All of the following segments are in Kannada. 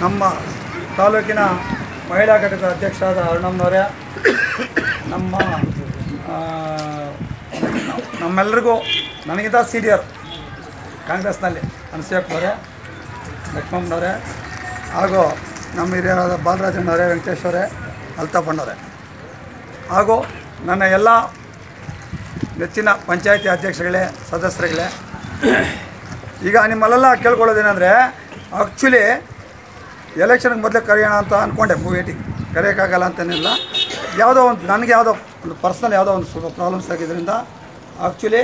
ನಮ್ಮ ತಾಲೂಕಿನ ಮಹಿಳಾ ಘಟಕದ ಅಧ್ಯಕ್ಷರಾದ ಅರುಣಮ್ಮನವರೇ ನಮ್ಮ ನಮ್ಮೆಲ್ಲರಿಗೂ ನನಗಿಂತ ಸೀನಿಯರ್ ಕಾಂಗ್ರೆಸ್ನಲ್ಲಿ ಅನಸೂಯಪ್ಪನವರೇ ಲಕ್ಷ್ಮಮ್ಮನವರೇ ಹಾಗೂ ನಮ್ಮ ಹಿರಿಯರಾದ ಬಾಲರಾಜಣ್ಣವರೇ ವೆಂಕಟೇಶ್ವರೇ ಅಲ್ತಾಪಣ್ಣವರೇ ಹಾಗೂ ನನ್ನ ಎಲ್ಲ ನೆಚ್ಚಿನ ಪಂಚಾಯತಿ ಅಧ್ಯಕ್ಷಗಳೇ ಸದಸ್ಯರುಗಳೇ, ಈಗ ನಿಮ್ಮಲ್ಲೆಲ್ಲ ಕೇಳ್ಕೊಳ್ಳೋದೇನೆಂದರೆ ಆ್ಯಕ್ಚುಲಿ ಎಲೆಕ್ಷನ್ಗೆ ಮೊದಲೇ ಕರೆಯೋಣ ಅಂತ ಅಂದ್ಕೊಂಡೆ ವೇಟಿಂಗ್ ಕರೆಯೋಕ್ಕಾಗಲ್ಲ ಅಂತೇನಿಲ್ಲ. ಯಾವುದೋ ಒಂದು, ನನಗೆ ಯಾವುದೋ ಒಂದು ಪರ್ಸ್ನಲ್ ಯಾವುದೋ ಒಂದು ಸ್ವಲ್ಪ ಪ್ರಾಬ್ಲಮ್ಸ್ ಆಗಿದ್ದರಿಂದ ಆ್ಯಕ್ಚುಲಿ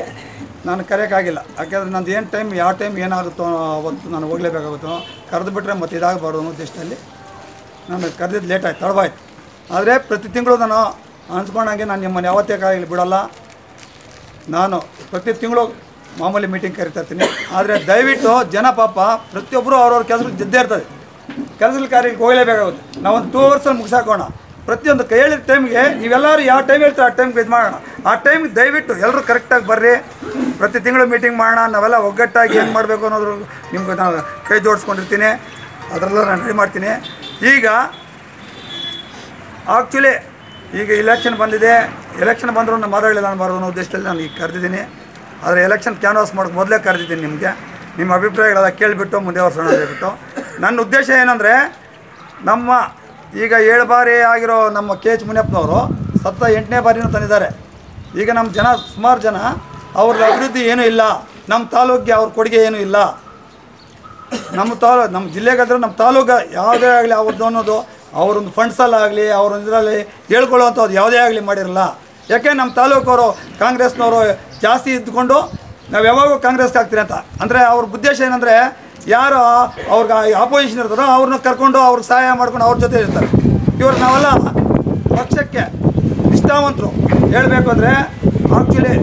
ನಾನು ಕರೆಯೋಕ್ಕಾಗಿಲ್ಲ. ಯಾಕೆಂದರೆ ನಂದು ಏನು ಟೈಮ್ ಯಾವ ಟೈಮ್ ಏನಾಗುತ್ತೋ ಅವತ್ತು ನಾನು ಹೋಗಲೇಬೇಕಾಗುತ್ತೋ, ಕರೆದು ಬಿಟ್ಟರೆ ಮತ್ತೆ ಇದಾಗಬಾರ್ದು ಅನ್ನೋ ಉದ್ದೇಶದಲ್ಲಿ ನಾನು ಕರೆದಿದ್ದು ಲೇಟ್ ಆಯ್ತು, ತಡವಾಯ್ತು. ಆದರೆ ಪ್ರತಿ ತಿಂಗಳು ನಾನು ಅನ್ಸ್ಕೊಂಡಂಗೆ ನಾನು ನಿಮ್ಮನ್ನು ಯಾವತ್ತೇ ಕಾಯಿಲಿ ಬಿಡೋಲ್ಲ. ನಾನು ಪ್ರತಿ ತಿಂಗಳು ಮಾಮೂಲಿ ಮೀಟಿಂಗ್ ಕರಿತಾ ಇರ್ತೀನಿ. ಆದರೆ ದಯವಿಟ್ಟು ಜನ ಪಾಪ ಪ್ರತಿಯೊಬ್ಬರು ಅವ್ರವ್ರ ಕೆಲಸಕ್ಕೆ ಜಿದ್ದೇ ಇರ್ತದೆ. ಕೆಲಸದ ಕಾರ್ಯಕ್ಕೆ ಹೋಗಲೇಬೇಕಾಗುತ್ತೆ. ನಾವೊಂದು ಟೂ ಅವರ್ಸಲ್ಲಿ ಮುಗಿಸಾಕೋಣ. ಪ್ರತಿಯೊಂದು ಕೈ ಹೇಳಿದ ಟೈಮ್ಗೆ ನೀವೆಲ್ಲರೂ ಯಾವ ಟೈಮ್ ಹೇಳ್ತಾರೆ ಆ ಟೈಮ್ಗೆ ಇದು ಮಾಡೋಣ. ಆ ಟೈಮ್ಗೆ ದಯವಿಟ್ಟು ಎಲ್ಲರೂ ಕರೆಕ್ಟಾಗಿ ಬರ್ರಿ. ಪ್ರತಿ ತಿಂಗಳು ಮೀಟಿಂಗ್ ಮಾಡೋಣ. ನಾವೆಲ್ಲ ಒಗ್ಗಟ್ಟಾಗಿ ಏನು ಮಾಡಬೇಕು ಅನ್ನೋದ್ರ ನಿಮ್ಗೆ ನಾನು ಕೈ ಜೋಡಿಸ್ಕೊಂಡಿರ್ತೀನಿ. ಅದರಲ್ಲೂ ನಾನು ರೆಡಿ ಮಾಡ್ತೀನಿ. ಈಗ ಆ್ಯಕ್ಚುಲಿ ಈಗ ಎಲೆಕ್ಷನ್ ಬಂದಿದೆ. ಎಲೆಕ್ಷನ್ ಬಂದರೂ ನಾನು ಮಾತಾಡಲಿಲ್ಲ ಅನ್ನಬಾರ್ದು ಅನ್ನೋ ಉದ್ದೇಶದಲ್ಲಿ ನಾನು ಈಗ ಕರೆದಿದ್ದೀನಿ. ಆದರೆ ಎಲೆಕ್ಷನ್ ಕ್ಯಾನ್ವಾಸ್ ಮಾಡೋಕ್ಕೆ ಮೊದಲೇ ಕರೆದಿದ್ದೀನಿ ನಿಮಗೆ. ನಿಮ್ಮ ಅಭಿಪ್ರಾಯಗಳೆಲ್ಲ ಕೇಳಿಬಿಟ್ಟು ಮುಂದೆ ವರ್ಷ ಹೇಳ್ಬಿಟ್ಟು. ನನ್ನ ಉದ್ದೇಶ ಏನಂದರೆ, ನಮ್ಮ ಈಗ ಏಳು ಬಾರಿ ಆಗಿರೋ ನಮ್ಮ ಕೆ ಎಚ್ ಮುನಿಯಪ್ಪನವರು ಸತ್ತ ಎಂಟನೇ ಬಾರಿನೂ ತಂದಿದ್ದಾರೆ. ಈಗ ನಮ್ಮ ಜನ, ಸುಮಾರು ಜನ ಅವ್ರ ಅಭಿವೃದ್ಧಿ ಏನೂ ಇಲ್ಲ. ನಮ್ಮ ತಾಲೂಕಿಗೆ ಅವ್ರ ಕೊಡುಗೆ ಏನೂ ಇಲ್ಲ. ನಮ್ಮ ತಾಲೂ, ನಮ್ಮ ಜಿಲ್ಲೆಗಾದ್ರೆ ನಮ್ಮ ತಾಲೂಕು ಯಾವುದೇ ಆಗಲಿ ಅವ್ರದ್ದು ಅನ್ನೋದು ಅವರೊಂದು ಫಂಡ್ಸಲ್ಲಾಗಲಿ ಅವ್ರೊಂದು ಇದರಲ್ಲಿ ಹೇಳ್ಕೊಳ್ಳುವಂಥದ್ದು ಯಾವುದೇ ಆಗಲಿ ಮಾಡಿರಲ್ಲ. ಯಾಕೆ ನಮ್ಮ ತಾಲೂಕವರು, ಕಾಂಗ್ರೆಸ್ನವರು ಜಾಸ್ತಿ ಇದ್ದುಕೊಂಡು ನಾವು ಯಾವಾಗೂ ಕಾಂಗ್ರೆಸ್ಗೆ ಹಾಕ್ತೀರಿ ಅಂತ. ಅಂದರೆ ಅವ್ರ ಉದ್ದೇಶ ಏನಂದರೆ ಯಾರು ಅವ್ರಿಗೆ ಆಪೋಸಿಷನ್ ಇರ್ತಾರೋ ಅವ್ರನ್ನ ಕರ್ಕೊಂಡು ಅವ್ರಿಗೆ ಸಹಾಯ ಮಾಡ್ಕೊಂಡು ಅವ್ರ ಜೊತೆ ಇರ್ತಾರೆ. ಇವರು ನಾವೆಲ್ಲ ಪಕ್ಷಕ್ಕೆ ನಿಷ್ಠಾವಂತರು. ಹೇಳಬೇಕು ಅಂದರೆ ಆ್ಯಕ್ಚುಲಿ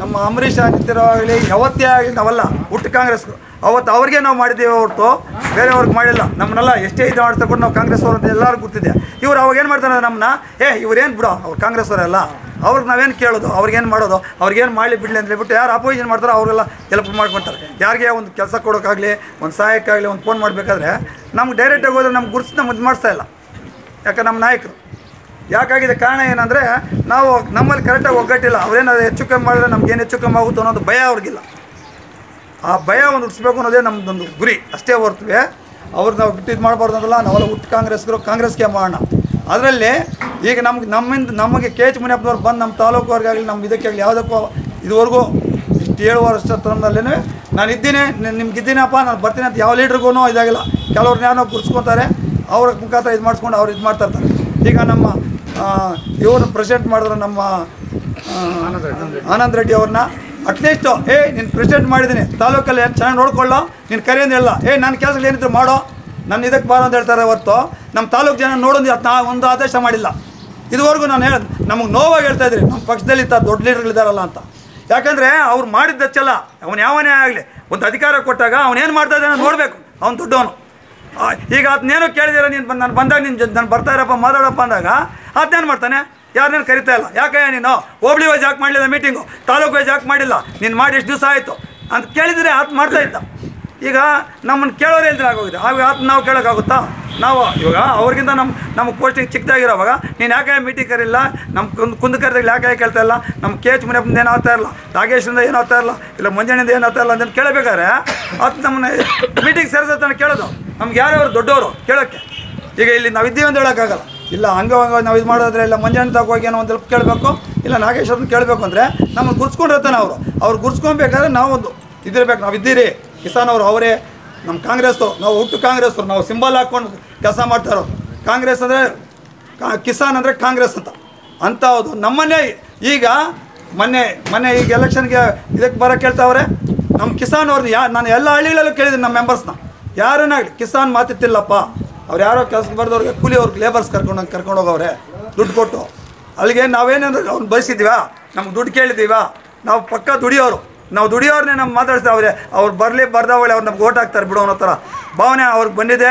ನಮ್ಮ ಅಂಬರೀಷ್ ನಿಂತಿರೋ ಆಗಲಿ ಯಾವತ್ತೇ ಆಗಲಿ ನಾವೆಲ್ಲ ಹುಟ್ಟು ಕಾಂಗ್ರೆಸ್ರು ಅವತ್ತು ಅವ್ರಿಗೆ ನಾವು ಮಾಡಿದ್ದೇವೆ ಹೊರತು ಬೇರೆಯವ್ರಿಗೆ ಮಾಡಿಲ್ಲ. ನಮ್ಮನ್ನೆಲ್ಲ ಎಷ್ಟೇ ಇದು ಮಾಡಿಸ್ತಾ ನಾವು ಕಾಂಗ್ರೆಸ್ ಅಂತ ಎಲ್ಲರೂ ಗೊತ್ತಿದೆ. ಇವ್ರು ಅವಾಗ ಏನು ಮಾಡ್ತಾರೆ ನಮ್ಮನ್ನ, ಏ, ಇವ್ರೇನು ಬಿಡೋ, ಅವ್ರು ಕಾಂಗ್ರೆಸ್ ಅವರೆಲ್ಲ ಅವ್ರಿಗೆ ನಾವೇನು ಕೇಳೋದು ಅವ್ರಿಗೇನು ಮಾಡೋದು ಅವ್ರಿಗೇನು ಮಾಡಲಿ ಬಿಡಲಿ ಅಂತ ಹೇಳ್ಬಿಟ್ಟು ಯಾರು ಅಪೋಸಿಷನ್ ಮಾಡ್ತಾರೋ ಅವರೆಲ್ಲ ಹೆಲ್ಪ್ ಮಾಡ್ಕೊತಾರೆ. ಯಾರಿಗೆ ಒಂದು ಕೆಲಸ ಕೊಡೋಕ್ಕಾಗಲಿ ಒಂದು ಸಹಾಯಕ್ಕಾಗಲಿ, ಒಂದು ಫೋನ್ ಮಾಡಬೇಕಾದ್ರೆ ನಮ್ಗೆ ಡೈರೆಕ್ಟಾಗಿ ಹೋದ್ರೆ ನಮ್ಮ ಗುರುತು ನಮ್ಗೆ ಇದು ಮಾಡಿಸ್ತಾ ಇಲ್ಲ. ಯಾಕೆ ನಮ್ಮ ನಾಯಕರು? ಯಾಕಾಗಿದೆ ಕಾರಣ ಏನಂದರೆ, ನಾವು ನಮ್ಮಲ್ಲಿ ಕರೆಕ್ಟಾಗಿ ಒಗ್ಗಟ್ಟಿಲ್ಲ. ಅವ್ರೇನಾದ್ರು ಹೆಚ್ಚು ಕಮ್ಮಿ ಮಾಡಿದ್ರೆ ನಮ್ಗೇನು ಹೆಚ್ಚು ಕಮ್ಮಿ ಆಗುತ್ತೋ ಅನ್ನೋದು ಭಯ ಅವ್ರಿಗಿಲ್ಲ. ಆ ಭಯ ಒಂದು ಹುಟ್ಟಿಸ್ಬೇಕು ಅನ್ನೋದೇ ನಮ್ಮದೊಂದು ಗುರಿ. ಅಷ್ಟೇ ಹೊರತುವೆ ಅವ್ರು ನಾವು ಬಿಟ್ಟು ಇದು ಮಾಡಬಾರ್ದು ಅಂತಲ್ಲ ನಾವೆಲ್ಲ ಹುಟ್ಟು ಕಾಂಗ್ರೆಸ್ಗರು ಕಾಂಗ್ರೆಸ್ಗೆ ಮಾಡೋಣ ಅದರಲ್ಲಿ ಈಗ ನಮ್ಗೆ ನಮ್ಮಿಂದ ನಮಗೆ ಕೆ ಎಚ್ ಮುನಿಯಪ್ಪನವ್ರು ಬಂದು ನಮ್ಮ ತಾಲೂಕುವರೆಗಾಗಲಿ ನಮ್ಮ ಇದಕ್ಕಾಗಲಿ ಯಾವುದಕ್ಕೂ ಇದುವರೆಗೂ ಇಷ್ಟು ಏಳು ವರ್ಷ ತರದಲ್ಲೇ ನಾನು ಇದ್ದೀನಿ ನಿಮ್ಗೆ ಇದ್ದೀನಪ್ಪ ನಾನು ಬರ್ತೀನಿ ಅಂತ ಯಾವ ಲೀಡ್ರಿಗೂ ಇದಾಗಿಲ್ಲ. ಕೆಲವ್ರನ್ನ ಯಾರೋ ಗುರ್ಸ್ಕೊತಾರೆ ಅವ್ರ ಮುಖಾಂತರ ಇದು ಮಾಡಿಸ್ಕೊಂಡು ಅವ್ರು ಇದು ಮಾಡ್ತಾ ಇರ್ತಾರೆ. ಈಗ ನಮ್ಮ ಇವರು ಪ್ರೆಸೆಂಟ್ ಮಾಡಿದ್ರು ನಮ್ಮ ಆನಂದ್ ರೆಡ್ಡಿ ಅವ್ರನ್ನ. ಅಟ್ಲೀಸ್ಟು ಏ ನೀನು ಪ್ರೆಸಿಡೆಂಟ್ ಮಾಡಿದ್ದೀನಿ ತಾಲೂಕಲ್ಲಿ ಚೆನ್ನಾಗಿ ನೋಡ್ಕೊಳ್ಳೋ? ನೀನು ಕರೆಯೋದು ಹೇಳಲ್ಲ ಏ ನನ್ನ ಕೆಲಸಗಳು ಏನಿದ್ರು ಮಾಡೋ? ನನ್ನ ಇದಕ್ಕೆ ಬಾರೋ ಅಂತ ಹೇಳ್ತಾರೆ ಹೊರತು. ನಮ್ಮ ತಾಲೂಕು ಜನ ನೋಡೋದು ನಾ ಒಂದು ಆದೇಶ ಮಾಡಿಲ್ಲ. ಇದುವರೆಗೂ ನಾನು ಹೇಳ ನಮಗೆ ನೋವಾಗಿ ಹೇಳ್ತಾ ಇದ್ರಿ. ನಮ್ಮ ಪಕ್ಷದಲ್ಲಿ ಇಂಥ ದೊಡ್ಡ ಲೀಡರ್ಗಳಿದ್ದಾರಲ್ಲ ಅಂತ. ಯಾಕಂದರೆ ಅವ್ರು ಮಾಡಿದ್ದಚ್ಚಲ್ಲ ಅವನು ಯಾವನೇ ಆಗಲಿ. ಒಂದು ಅಧಿಕಾರ ಕೊಟ್ಟಾಗ ಅವನೇನು ಮಾಡ್ತಾ ಇದ್ದಾನೆ ನೋಡಬೇಕು. ಅವ್ನು ದೊಡ್ಡವನು. ಈಗ ಅದನ್ನೇನೋ ಕೇಳಿದಿರ ನೀನು ನಾನು ಬಂದಾಗ ನಿನ್ನ ನಾನು ಬರ್ತಾ ಇರಪ್ಪ, ಮಾತಾಡಪ್ಪ ಅಂದಾಗ ಅದನ್ನೇನು ಮಾಡ್ತಾನೆ? ಯಾರನ್ನೇನು ಕರಿತಾ ಇಲ್ಲ? ಯಾಕೆ ನೀನು? ಹೋಬಳಿ ವೈಸ್ ಯಾಕೆ ಮಾಡಲಿಲ್ಲ ಮೀಟಿಂಗು ತಾಲೂಕು ವೈಸ್ ಯಾಕೆ ಮಾಡಿಲ್ಲ? ನೀನು ಮಾಡಿ ಎಷ್ಟು ದಿವಸ ಆಯಿತು? ಅಂತ ಕೇಳಿದರೆ ಆತ ಮಾಡ್ತಾ ಇದ್ದ. ಈಗ ನಮ್ಮನ್ನು ಕೇಳೋರು ಇಲ್ದ್ರೆ ಆಗೋಗಿದೆ. ಆಗ ಆತ ನಾವು ಕೇಳೋಕ್ಕಾಗುತ್ತಾ? ನಾವು ಇವಾಗ ಅವ್ರಿಗಿಂತ ನಮ್ಮ ನಮ್ಮ ಪೋಸ್ಟಿಂಗ್ ಚಿಕ್ಕದಾಗಿರೋವಾಗ ನೀನು ಯಾಕೆ ಮೀಟಿಂಗ್ ಕರಿಲ್ಲ? ನಮ್ಮ ಕುಂದು ಕುಂದು ಕರೆದಾಗ ಯಾಕೆ ಕೇಳ್ತಾ ಇಲ್ಲ? ನಮ್ಮ ಕೆ ಎಚ್ ಮುನಿಯಪ್ಪಂದ ಏನು ಆಗ್ತಾ ಇರಲ್ಲ? ನಾಗೇಶಿಂದ ಏನು ಆಗ್ತಾ ಇಲ್ಲ ಇಲ್ಲ ಮಂಜಣ್ಣಿಂದ ಏನು ಆಗ್ತಾ ಇಲ್ಲ ಅಂತ ಕೇಳಬೇಕಾದ್ರೆ ಅದು ನಮ್ಮನ್ನ ಮೀಟಿಂಗ್ ಸೇರಿಸತ್ತ ಕೇಳೋದು. ನಮ್ಗೆ ಯಾರ್ಯಾರು ದೊಡ್ಡವರು ಕೇಳೋಕ್ಕೆ. ಈಗ ಇಲ್ಲಿ ನಾವು ಇದ್ದೀವಿ ಅಂತ ಹೇಳೋಕ್ಕಾಗಲ್ಲ. ಇಲ್ಲ ಹಂಗೆ ಹಂಗೆ ನಾವು ಇದು ಮಾಡೋದ್ರೆ ಇಲ್ಲ ಮಂಜಾನೆ ತಗೋಗಿ ಏನೋ ಒಂದು ಹೆಲ್ಪ್ ಕೇಳಬೇಕು, ಇಲ್ಲ ನಾಗೇಶ್ವರನ ಕೇಳಬೇಕು ಅಂದರೆ ನಮ್ಮನ್ನು ಗುರ್ಸ್ಕೊಂಡಿರ್ತಾನೆ ಅವರು. ಅವ್ರು ಗುರ್ಸ್ಕೊಬೇಕಾದ್ರೆ ನಾವೊಂದು ಇದಿರಬೇಕು, ನಾವು ಇದ್ದೀರಿ. ಕಿಸಾನ್ ಅವರು ಅವರೇ ನಮ್ಮ ಕಾಂಗ್ರೆಸ್ಸು, ನಾವು ಹುಟ್ಟು ಕಾಂಗ್ರೆಸ್ಸು ನಾವು ಸಿಂಬಲ್ ಹಾಕ್ಕೊಂಡು ಕೆಲಸ ಮಾಡ್ತಾರೋ ಕಾಂಗ್ರೆಸ್ ಅಂದರೆ ಕಿಸಾನ್ ಅಂದರೆ ಕಾಂಗ್ರೆಸ್ ಅಂತ. ಅಂತ ಹೌದು. ನಮ್ಮನ್ನೇ ಈಗ ಮೊನ್ನೆ ಮೊನ್ನೆ ಈಗ ಎಲೆಕ್ಷನ್ಗೆ ಇದಕ್ಕೆ ಬರೋಕ್ಕೆ ಕೇಳ್ತಾವ್ರೆ ನಮ್ಮ ಕಿಸಾನ್ ಅವ್ರನ್ನ ಯಾ, ನಾನು ಎಲ್ಲ ಹಳ್ಳಿಗಳಲ್ಲೂ ಕೇಳಿದ್ದೀನಿ ನಮ್ಮ ಮೆಂಬರ್ಸ್ನ ಯಾರನ್ನಾಗಲಿ ಕಿಸಾನ್ ಮಾತಿತ್ತಿಲ್ಲಪ್ಪ ಅವ್ರು ಯಾರೋ ಕೆಲಸಕ್ಕೆ ಬರೆದವ್ರಿಗೆ ಕೂಲಿ ಅವ್ರಿಗೆ ಲೇಬರ್ಸ್ ಕರ್ಕೊಂಡು ಕರ್ಕೊಂಡು ಹೋಗವ್ರೆ. ದುಡ್ಡು ಕೊಟ್ಟು. ಅಲ್ಲಿಗೆ ನಾವೇನಂದ್ರೆ ಅವ್ನು ಬಯಸಿದ್ದೀವಾ? ನಮ್ಗೆ ದುಡ್ಡು ಕೇಳಿದ್ದೀವಾ? ನಾವು ಪಕ್ಕ ದುಡಿಯೋರು. ನಾವು ದುಡಿಯೋರನ್ನೇ ನಮ್ಮ ಮಾತಾಡ್ತಾವ್ರೆ ಅವ್ರು ಬರಲಿ, ಬರ್ದವಳೆ ಅವ್ರು ನಮ್ಗೆ ಓಟ್ ಹಾಕ್ತಾರೆ ಬಿಡೋ ಅನ್ನೋ ಥರ. ಭಾವನೆ ಅವ್ರಿಗೆ ಬಂದಿದೆ.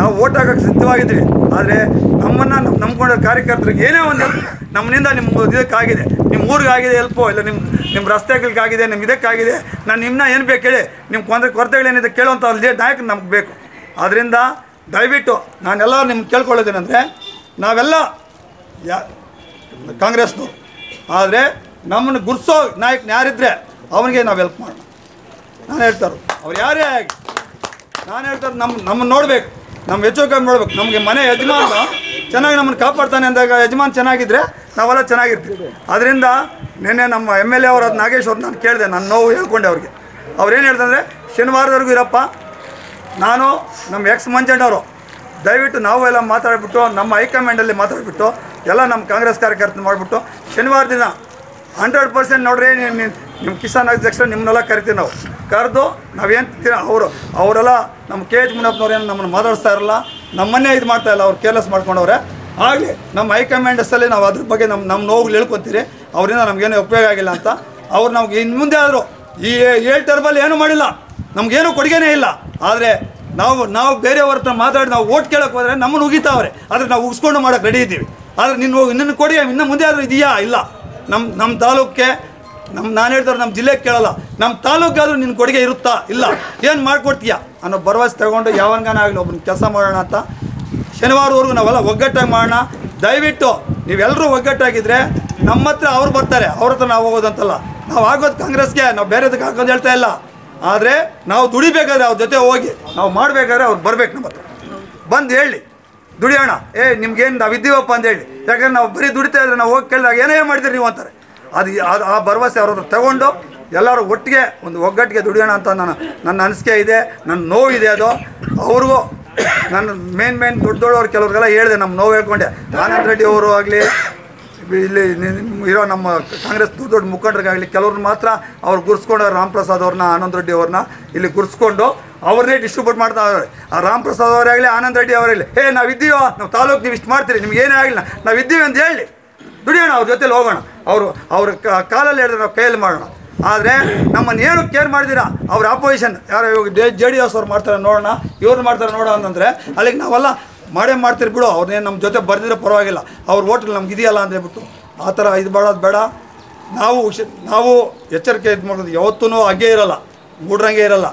ನಾವು ಓಟ್ ಹಾಕೋಕ್ಕೆ ಸಿದ್ಧವಾಗಿದ್ದೀವಿ. ಆದರೆ ನಮ್ಮನ್ನು ನಮ್ಮ ನಂಬ್ಕೊಂಡ ಕಾರ್ಯಕರ್ತರಿಗೆ ಏನೇ ಒಂದು ನಮ್ಮನಿಂದ ನಿಮ್ಮ ಇದಕ್ಕಾಗಿದೆ. ನಿಮ್ಮ ಊರಿಗಾಗಿದೆ ಎಲ್ಪೋ ಇಲ್ಲ ನಿಮ್ಮ ನಿಮ್ಮ ರಸ್ತೆಗಳಿಗಾಗಿದೆ ನಿಮ್ಮ ಇದಕ್ಕಾಗಿದೆ. ನಾನು ನಿಮ್ಮನ್ನ ಏನು ಬೇಕು ಹೇಳಿ. ನಿಮ್ಮ ಕೊಂದರೆ ಕೊರತೆಗಳೇನಿದೆ ಕೇಳುವಂಥ ಅಲ್ಲಿ ನಾಯಕ ನಮ್ಗೆ ಬೇಕು. ಆದ್ದರಿಂದ ದಯವಿಟ್ಟು ನಾನೆಲ್ಲ ನಿಮ್ಗೆ ಕೇಳ್ಕೊಳ್ಳೋದೇನೆಂದರೆ, ನಾವೆಲ್ಲ ಯಾ ಕಾಂಗ್ರೆಸ್ನವ್ರು ಆದರೆ ನಮ್ಮನ್ನು ಗುರ್ಸೋ ನಾಯಕನ ಯಾರಿದ್ರೆ ಅವನಿಗೆ ನಾವು ಹೆಲ್ಪ್ ಮಾಡೋಣ. ನಾನು ಹೇಳ್ತಾರೆ ಅವ್ರು ಯಾರೇ ಆಗಿ ನಾನು ಹೇಳ್ತಾರೆ ನಮ್ಮ ನಮ್ಮನ್ನು ನೋಡಬೇಕು. ನಮ್ಮ ಹೆಚ್ಚು ಕಮ್ಮಿ ನೋಡ್ಬೇಕು. ನಮಗೆ ಮನೆ ಯಜಮಾನ ಚೆನ್ನಾಗಿ ನಮ್ಮನ್ನು ಕಾಪಾಡ್ತಾನೆ ಅಂದಾಗ ಯಜಮಾನ್ ಚೆನ್ನಾಗಿದ್ದರೆ ನಾವೆಲ್ಲ ಚೆನ್ನಾಗಿರ್ತೀವಿ. ಅದರಿಂದ ನಿನ್ನೆ ನಮ್ಮ ಎಂ ಎಲ್ ಎ ಅವರ ನಾಗೇಶ್ ಅವ್ರು ನಾನು ಕೇಳಿದೆ. ನನ್ನ ನೋವು ಹೇಳ್ಕೊಂಡೆ ಅವ್ರಿಗೆ. ಅವ್ರು ಏನು ಹೇಳ್ದಂದ್ರೆ ಶನಿವಾರದವರೆಗೂ ಇರಪ್ಪ. ನಾನು, ನಮ್ಮ ಎಕ್ಸ್ ಮಂಜಣ್ಣವರು, ದಯವಿಟ್ಟು ನಾವು ಎಲ್ಲ ಮಾತಾಡಿಬಿಟ್ಟು, ನಮ್ಮ ಹೈಕಮಾಂಡಲ್ಲಿ ಮಾತಾಡಿಬಿಟ್ಟು, ಎಲ್ಲ ನಮ್ಮ ಕಾಂಗ್ರೆಸ್ ಕಾರ್ಯಕರ್ತರು ಮಾಡಿಬಿಟ್ಟು, ಶನಿವಾರ ದಿನ ಹಂಡ್ರೆಡ್ ಪರ್ಸೆಂಟ್ ನೋಡ್ರಿ ನಿಮ್ಮ ಕಿಸಾನ್ ಅಧ್ಯಕ್ಷರು ನಿಮ್ಮನ್ನೆಲ್ಲ ಕರಿತೀವಿ ನಾವು. ಕರೆದು ನಾವೇನು ಅವರು, ಅವರೆಲ್ಲ ನಮ್ಮ ಕೆ ಎಚ್ ಮುನಪ್ಪನವ್ರು ಏನು ನಮ್ಮನ್ನು ಮಾತಾಡಿಸ್ತಾ ಇರಲ್ಲ, ನಮ್ಮನ್ನೇ ಇದು ಮಾಡ್ತಾ ಇಲ್ಲ, ಅವ್ರು ಕೇರ್ಲೆಸ್ ಮಾಡ್ಕೊಂಡವ್ರೆ. ಆಗಲಿ, ನಮ್ಮ ಹೈಕಮಾಂಡಸಲ್ಲಿ ನಾವು ಅದ್ರ ಬಗ್ಗೆ ನಮ್ಮ ನಮ್ಮ ನೋವುಗಳು ಹೇಳ್ಕೊತೀರಿ, ಅವರಿಂದ ನಮಗೇನು ಉಪಯೋಗ ಆಗಿಲ್ಲ ಅಂತ. ಅವ್ರು ನಮ್ಗೆ ಇನ್ನು ಮುಂದೆ ಆದರು, ಈ ಏಳು ಟರ್ಮಲ್ಲಿ ಏನೂ ಮಾಡಿಲ್ಲ. ನಮಗೇನು ಕೊಡುಗೆನೇ ಇಲ್ಲ. ಆದರೆ ನಾವು ನಾವು ಬೇರೆಯವ್ರ ಹತ್ರ ಮಾತಾಡಿ ನಾವು ಓಟ್ ಕೇಳಕ್ಕೆ ಹೋದರೆ ನಮ್ಮನ್ನು ಉಗಿತಾವ್ರೆ. ಆದರೆ ನಾವು ಉಗಿಸ್ಕೊಂಡು ಮಾಡೋಕೆ ರೆಡಿ ಇದ್ದೀವಿ. ಆದರೆ ನಿನ್ನ ನಿನ್ನ ಕೊಡುಗೆ ಇನ್ನು ಮುಂದೆ ಆದರೂ ಇದೆಯಾ? ಇಲ್ಲ. ನಮ್ಮ ನಮ್ಮ ತಾಲೂಕಿಗೆ ನಮ್ಮ ನಾನು ಹೇಳ್ತಾರೆ ನಮ್ಮ ಜಿಲ್ಲೆಗೆ ಕೇಳಲ್ಲ. ನಮ್ಮ ತಾಲೂಕಾದರೂ ನಿನ್ನ ಕೊಡುಗೆ ಇರುತ್ತಾ? ಇಲ್ಲ. ಏನು ಮಾಡ್ಕೊಡ್ತೀಯಾ? ಅನ್ನೋ ಭರವಸೆ ತಗೊಂಡು ಯಾವನ್ಗಾನ ಆಗಲಿ ಒಬ್ಬನ ಕೆಲಸ ಮಾಡೋಣ ಅಂತ. ಶನಿವಾರವರೆಗೂ ನಾವೆಲ್ಲ ಒಗ್ಗಟ್ಟಾಗಿ ಮಾಡೋಣ. ದಯವಿಟ್ಟು ನೀವೆಲ್ಲರೂ ಒಗ್ಗಟ್ಟಾಗಿದ್ದರೆ ನಮ್ಮ ಹತ್ರ ಅವ್ರು ಬರ್ತಾರೆ. ಅವ್ರ ಹತ್ರ ನಾವು ಹೋಗೋದಂತಲ್ಲ. ನಾವು ಆಗೋದು ಕಾಂಗ್ರೆಸ್ಗೆ, ನಾವು ಬೇರೆದಕ್ಕೆ ಹಾಕೋದು ಹೇಳ್ತಾ ಇಲ್ಲ. ಆದರೆ ನಾವು ದುಡಿಬೇಕಾದ್ರೆ ಅವ್ರ ಜೊತೆ ಹೋಗಿ, ನಾವು ಮಾಡಬೇಕಾದ್ರೆ ಅವ್ರು ಬರ್ಬೇಕು ನಮ್ಮ ಹತ್ರ. ಬಂದು ಹೇಳಿ, ದುಡಿಯೋಣ. ಏ, ನಿಮ್ಗೇನು ನಾವು ಇದ್ದೀವಪ್ಪ ಅಂತ ಹೇಳಿ. ಯಾಕಂದ್ರೆ ನಾವು ಬರೀ ದುಡಿತಾ ಇದ್ರೆ ನಾವು ಹೋಗಿ ಕೇಳಿದಾಗ ಏನೇ ಮಾಡಿದ್ರಿ ನೀವು ಅಂತಾರೆ. ಅದು ಅದು ಆ ಭರವಸೆ ಅವ್ರ ಹತ್ರ ತಗೊಂಡು ಎಲ್ಲರೂ ಒಟ್ಟಿಗೆ ಒಂದು ಒಗ್ಗಟ್ಟಿಗೆ ದುಡಿಯೋಣ ಅಂತ ನಾನು ನನ್ನ ಅನಿಸಿಕೆ ಇದೆ, ನನ್ನ ನೋವಿದೆ ಅದು. ಅವ್ರಿಗೂ ನನ್ನ ಮೇನ್ ಮೇನ್ ದೊಡ್ಡ ದೊಡ್ಡವ್ರು ಕೆಲವ್ರಿಗೆಲ್ಲ ಹೇಳಿದೆ ನಮ್ಮ ನೋವು ಹೇಳ್ಕೊಂಡೆ. ಆನಂದ್ ರೆಡ್ಡಿ ಅವರು ಆಗಲಿ ಇಲ್ಲಿ ಇರೋ ನಮ್ಮ ಕಾಂಗ್ರೆಸ್ ದೊಡ್ಡ ದೊಡ್ಡ ಮುಖಂಡರಿಗಾಗಲಿ, ಕೆಲವ್ರನ್ನ ಮಾತ್ರ ಅವ್ರು ಗುರ್ಸ್ಕೊಂಡು ರಾಮ್ ಪ್ರಸಾದ್ ಅವ್ರನ್ನ, ಆನಂದ್ ರೆಡ್ಡಿ ಅವ್ರನ್ನ ಇಲ್ಲಿ ಗುರ್ಸ್ಕೊಂಡು ಅವ್ರನ್ನೇ ಡಿಸ್ಟ್ರಿಬ್ಯೂಟ್ ಮಾಡ್ತಾ ಇದ್ದಾರೆ. ಆ ರಾಮ್ ಪ್ರಸಾದ್ ಅವರೇ ಆಗಲಿ, ಆನಂದ್ ರೆಡ್ಡಿ ಅವರಾಗಲಿ ಹೇ ನಾವು ಇದ್ದೀವೋ ನಾವು ತಾಲೂಕು ನೀವು ಇಷ್ಟು ಮಾಡ್ತೀರಿ, ನಿಮ್ಗೆ ಏನೇ ಆಗಿಲ್ಲ ನಾವು ಇದ್ದೀವಿ ಅಂತ ಹೇಳಿ. ದುಡಿಯೋಣ ಅವ್ರ ಜೊತೆಲಿ ಹೋಗೋಣ. ಅವರು, ಅವ್ರ ಕಾಲಲ್ಲಿ ಹೇಳಿದ್ರೆ ನಾವು ಕೈಯಲ್ಲಿ ಮಾಡೋಣ. ಆದರೆ ನಮ್ಮನ್ನು ಏನು ಕೇರ್ ಮಾಡಿದಿರಾ ಅವ್ರ ಅಪೋಸಿಷನ್ ಯಾರು ಇವಾಗ ಜೆ ಡಿ ಎಸ್ ಅವ್ರು ಮಾಡ್ತಾರೆ, ನೋಡೋಣ. ಇವ್ರು ಮಾಡ್ತಾರೆ, ನೋಡೋಣ ಅಂತಂದರೆ, ಅಲ್ಲಿಗೆ ನಾವೆಲ್ಲ ಮಾಡೇ ಮಾಡ್ತೀರಿ ಬಿಡು ಅವ್ರನ್ನೇನು ನಮ್ಮ ಜೊತೆ ಬರ್ದಿದ್ರೆ ಪರವಾಗಿಲ್ಲ. ಅವ್ರ ಓಟ್ಲ್ ನಮ್ಗೆ ಇದೆಯಲ್ಲ ಅಂತ ಹೇಳ್ಬಿಟ್ಟು, ಆ ಥರ ಇದು ಮಾಡೋದು ಬೇಡ. ನಾವು ನಾವು ಎಚ್ಚರಿಕೆ ಇದು ಮಾಡೋದು ಯಾವತ್ತೂ ಹಾಗೆ ಇರೋಲ್ಲ, ಮೂಡ್ರಂಗೆ ಇರಲ್ಲ.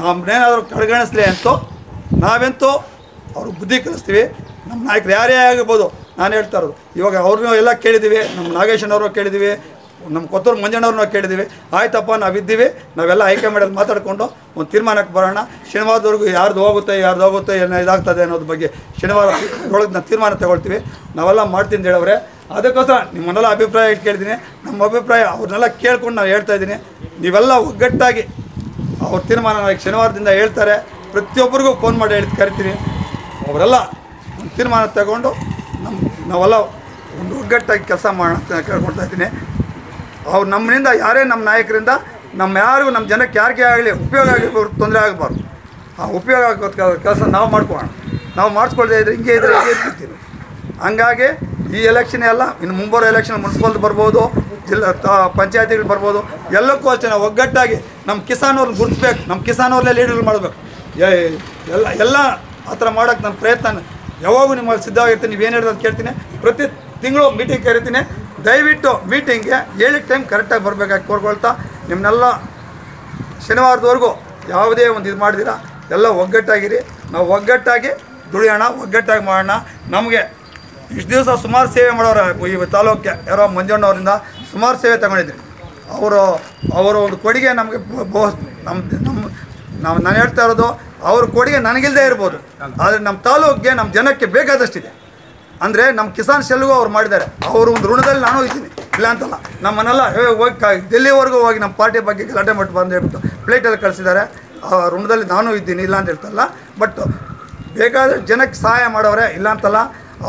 ನಮ್ಮನ್ನೇನಾದರೂ ಕಡೆಗಣಿಸ್ಲಿ ಅಂತೂ, ನಾವೆಂತೂ ಅವ್ರಿಗೆ ಬುದ್ಧಿ ಕಲಿಸ್ತೀವಿ. ನಮ್ಮ ನಾಯಕರು ಯಾರೇ ಆಗಿರ್ಬೋದು, ನಾನು ಹೇಳ್ತಾ ಇರೋದು. ಇವಾಗ ಅವ್ರನ್ನೂ ಎಲ್ಲ ಕೇಳಿದ್ದೀವಿ ನಮ್ಮ ನಾಗೇಶನವರು ಕೇಳಿದ್ದೀವಿ ನಮ್ಮ ಕೊತ್ತೂರು ಮಂಜಣ್ಣವ್ರನ್ನ ಕೇಳಿದ್ದೀವಿ. ಆಯ್ತಪ್ಪ, ನಾವಿದ್ದೀವಿ. ನಾವೆಲ್ಲ ಹೈಕಮಾಂಡಲ್ಲಿ ಮಾತಾಡಿಕೊಂಡು ಒಂದು ತೀರ್ಮಾನಕ್ಕೆ ಬರೋಣ. ಶನಿವಾರದವರೆಗೂ ಯಾರ್ದು ಹೋಗುತ್ತೆ ಯಾರ್ದು ಹೋಗುತ್ತೆ ಏನೋ ಇದಾಗ್ತದೆ ಅನ್ನೋದ್ರ ಬಗ್ಗೆ ಶನಿವಾರ ಒಳಗೆ ನಾವು ತೀರ್ಮಾನ ತಗೊಳ್ತೀವಿ. ನಾವೆಲ್ಲ ಮಾಡ್ತೀನಿ ಹೇಳವ್ರೆ ಅದಕ್ಕೋಸ್ಕರ ನಿಮ್ಮನ್ನೆಲ್ಲ ಅಭಿಪ್ರಾಯ ಕೇಳಿದ್ದೀನಿ ನಮ್ಮ ಅಭಿಪ್ರಾಯ ಅವ್ರನ್ನೆಲ್ಲ ಕೇಳ್ಕೊಂಡು ನಾವು ಹೇಳ್ತಾ ಇದ್ದೀನಿ. ನೀವೆಲ್ಲ ಒಗ್ಗಟ್ಟಾಗಿ ಅವ್ರ ತೀರ್ಮಾನ ನಾವು ಶನಿವಾರದಿಂದ ಹೇಳ್ತಾರೆ. ಪ್ರತಿಯೊಬ್ಬರಿಗೂ ಫೋನ್ ಮಾಡಿ ಹೇಳಿ ಕರಿತೀನಿ. ಅವರೆಲ್ಲ ಒಂದು ತೀರ್ಮಾನ ತಗೊಂಡು ನಮ್ಮ ನಾವೆಲ್ಲ ಒಂದು ಒಗ್ಗಟ್ಟಾಗಿ ಕೆಲಸ ಮಾಡೋಣ ಅಂತ ಕೇಳ್ಕೊಳ್ತಾ ಇದ್ದೀನಿ. ಅವ್ರು ನಮ್ಮಿಂದ ಯಾರೇ ನಮ್ಮ ನಾಯಕರಿಂದ ನಮ್ಮ ಯಾರಿಗೂ ನಮ್ಮ ಜನಕ್ಕೆ ಯಾರಿಗೆ ಆಗಲಿ ಉಪಯೋಗ ಆಗಿರ್ಬೋದು ತೊಂದರೆ ಆಗಬಾರ್ದು. ಆ ಉಪಯೋಗ ಆಗೋ ಕೆಲಸ ನಾವು ಮಾಡ್ಕೊಳ್ಳೋಣ ನಾವು ಮಾಡಿಸ್ಕೊಳ್ದೇ ಇದ್ರೆ ಹಿಂಗೆ ಇದ್ರೆ ಹಿಂಗೆ ಇರ್ತೀವಿ ಹಂಗಾಗಿ ಈ ಎಲೆಕ್ಷನ್ ಎಲ್ಲ, ಇನ್ನು ಮುಂಬರೋ ಎಲೆಕ್ಷನ್ ಮುನ್ಸಿಪಾಲ್ಟಿ ಬರ್ಬೋದು, ಜಿಲ್ಲಾ ಪಂಚಾಯತಿಗಳು ಬರ್ಬೋದು, ಎಲ್ಲಕ್ಕೂ ಅಷ್ಟೇ ನಾವು ಒಗ್ಗಟ್ಟಾಗಿ ನಮ್ಮ ಕಿಸಾನ್ ಅವ್ರನ್ನ ಗುರುತಿಸ್ಬೇಕು ನಮ್ಮ ಕಿಸಾನ್ ಕಿಸಾನವ್ರನ್ನೇ ಲೀಡರ್ ಮಾಡಬೇಕು ಎಲ್ಲ ಎಲ್ಲ ಆ ಥರ ಮಾಡೋಕ್ಕೆ ನನ್ನ ಪ್ರಯತ್ನ ಯಾವಾಗೂ ನಿಮ್ಮಲ್ಲಿ ಸಿದ್ಧವಾಗಿರ್ತೀನಿ ನೀವೇನು ಹೇಳಿದ್ರೆ ಕೇಳ್ತೀನಿ. ಪ್ರತಿ ತಿಂಗಳು ಮೀಟಿಂಗ್ ಕರಿತೀನಿ. ದಯವಿಟ್ಟು ಮೀಟಿಂಗ್ಗೆ ಹೇಳಿದ ಟೈಮ್ ಕರೆಕ್ಟಾಗಿ ಬರಬೇಕಾಗಿ ಕೋರ್ಕೊಳ್ತಾ ನಿಮ್ಮನ್ನೆಲ್ಲ ಶನಿವಾರದವರೆಗೂ ಯಾವುದೇ ಒಂದು ಇದು ಮಾಡಿದಿರ ಎಲ್ಲ ಒಗ್ಗಟ್ಟಾಗಿರಿ. ನಾವು ಒಗ್ಗಟ್ಟಾಗಿ ದುಡಿಯೋಣ ಒಗ್ಗಟ್ಟಾಗಿ ಮಾಡೋಣ. ನಮಗೆ ಇಷ್ಟು ದಿವಸ ಸುಮಾರು ಸೇವೆ ಮಾಡೋರು ಈ ತಾಲೂಕಿಗೆ ಯಾರೋ ಮಂಜಣ್ಣವರಿಂದ ಸುಮಾರು ಸೇವೆ ತಗೊಂಡಿದ್ರಿ. ಅವರು ಅವರ ಒಂದು ಕೊಡುಗೆ ನಮಗೆ ನಮ್ಮ ನಮ್ಮ ನಾವು ನಾನು ಹೇಳ್ತಾ ಇರೋದು ಅವ್ರ ಕೊಡುಗೆ ನನಗಿಲ್ಲದೆ ಇರ್ಬೋದು. ಆದರೆ ನಮ್ಮ ತಾಲೂಕಿಗೆ ನಮ್ಮ ಜನಕ್ಕೆ ಬೇಕಾದಷ್ಟಿದೆ. ಅಂದರೆ ನಮ್ಮ ಕಿಸಾನ್ ಶೆಲ್ಗೂ ಅವ್ರು ಮಾಡಿದ್ದಾರೆ. ಅವ್ರ ಒಂದು ಋಣದಲ್ಲಿ ನಾನು ಇದ್ದೀನಿ. ಇಲ್ಲ ಅಂತಲ್ಲ ನಮ್ಮನ್ನೆಲ್ಲ ಹೋಗಿ ಡೆಲ್ಲಿವರೆಗೂ ಹೋಗಿ ನಮ್ಮ ಪಾರ್ಟಿ ಬಗ್ಗೆ ಗಲಾಟೆ ಮಾಡಿ ಬಂದು ಹೇಳ್ಬಿಟ್ಟು ಪ್ಲೇಟಲ್ಲಿ ಕಳಿಸಿದ್ದಾರೆ. ಆ ಋಣದಲ್ಲಿ ನಾನು ಇದ್ದೀನಿ, ಇಲ್ಲ ಅಂತ ಹೇಳ್ತಲ್ಲ. ಬಟ್ ಬೇಕಾದರೆ ಜನಕ್ಕೆ ಸಹಾಯ ಮಾಡೋರೆ ಇಲ್ಲ ಅಂತಲ್ಲ,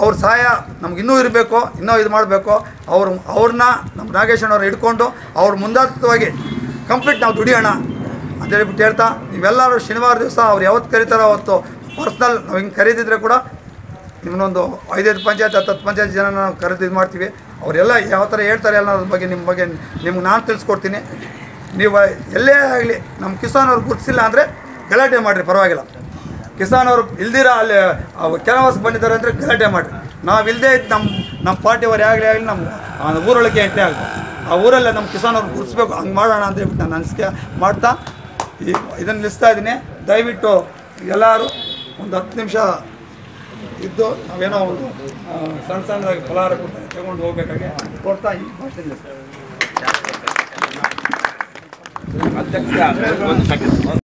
ಅವ್ರ ಸಹಾಯ ನಮ್ಗೆ ಇನ್ನೂ ಇರಬೇಕು, ಇನ್ನೂ ಇದು ಮಾಡಬೇಕು. ಅವ್ರು ಅವ್ರನ್ನ ನಮ್ಮ ನಾಗೇಶನವ್ರು ಹಿಡ್ಕೊಂಡು ಅವ್ರ ಮುಂದಾತ್ವವಾಗಿ ಕಂಪ್ಲೀಟ್ ನಾವು ದುಡಿಯೋಣ ಅಂತ ಹೇಳ್ಬಿಟ್ಟು ಹೇಳ್ತಾ, ನೀವೆಲ್ಲರೂ ಶನಿವಾರ ದಿವಸ ಅವ್ರು ಯಾವತ್ತು ಕರೀತಾರೋ ಅವತ್ತು ಪರ್ಸ್ನಲ್ ನಾವು ಹಿಂಗೆ ಕರೀದಿದ್ರೆ ಕೂಡ ನಿಮ್ಮನ್ನೊಂದು ಐದೈದು ಪಂಚಾಯತ್ ಹತ್ತು ಪಂಚಾಯತ್ ಜನ ನಾವು ಕರೆದು ಮಾಡ್ತೀವಿ. ಅವರೆಲ್ಲ ಯಾವ ಥರ ಹೇಳ್ತಾರೆ ಅನ್ನೋದ್ರ ಬಗ್ಗೆ ನಿಮ್ಮ ಬಗ್ಗೆ ನಿಮ್ಗೆ ನಾನು ತಿಳಿಸ್ಕೊಡ್ತೀನಿ. ನೀವು ಎಲ್ಲೇ ಆಗಲಿ ನಮ್ಮ ಕಿಸಾನ್ ಅವ್ರು ಗುರ್ತಿಸಿಲ್ಲ ಅಂದರೆ ಗಲಾಟೆ ಮಾಡಿರಿ, ಪರವಾಗಿಲ್ಲ. ಕಿಸಾನ್ ಅವರು ಇಲ್ದಿರ ಅಲ್ಲಿ ಕೆಲವಸ್ ಬಂದಿದ್ದಾರೆ ಅಂದರೆ ಗಲಾಟೆ ಮಾಡಿರಿ. ನಾವು ಇಲ್ಲದೆ ಇದ್ದು ನಮ್ಮ ನಮ್ಮ ಪಾರ್ಟಿಯವರು ಆಗಲಿ ಆಗಲಿ ನಮ್ಮ ಊರೊಳಗೆ ಎಂಟ್ರಿ ಆಗಲಿ. ಆ ಊರಲ್ಲೇ ನಮ್ಮ ಕಿಸಾನ್ ಅವ್ರು ಗುರುತಿಸ್ಬೇಕು ಹಂಗೆ ಮಾಡೋಣ ಅಂತ ಹೇಳ್ಬಿಟ್ಟು ನಾನು ಅನಿಸಿಕೆ ಮಾಡ್ತಾ ಈ, ಇದನ್ನು ನಿಲ್ಲಿಸ್ತಾ ಇದ್ದೀನಿ. ದಯವಿಟ್ಟು ಎಲ್ಲರೂ ಒಂದು ಹತ್ತು ನಿಮಿಷ ಇದ್ದು ನಾವೇನೋ ಒಂದು ಸಣ್ಣ ಸಣ್ಣದಾಗಿ ಫಲಹಾರ ಕೊಡ್ತಾರೆ ತಗೊಂಡು ಹೋಗ್ಬೇಕಾಗೆ ಕೊಡ್ತಾ ಈ ಭಾಷೆ ಅಧ್ಯಕ್ಷ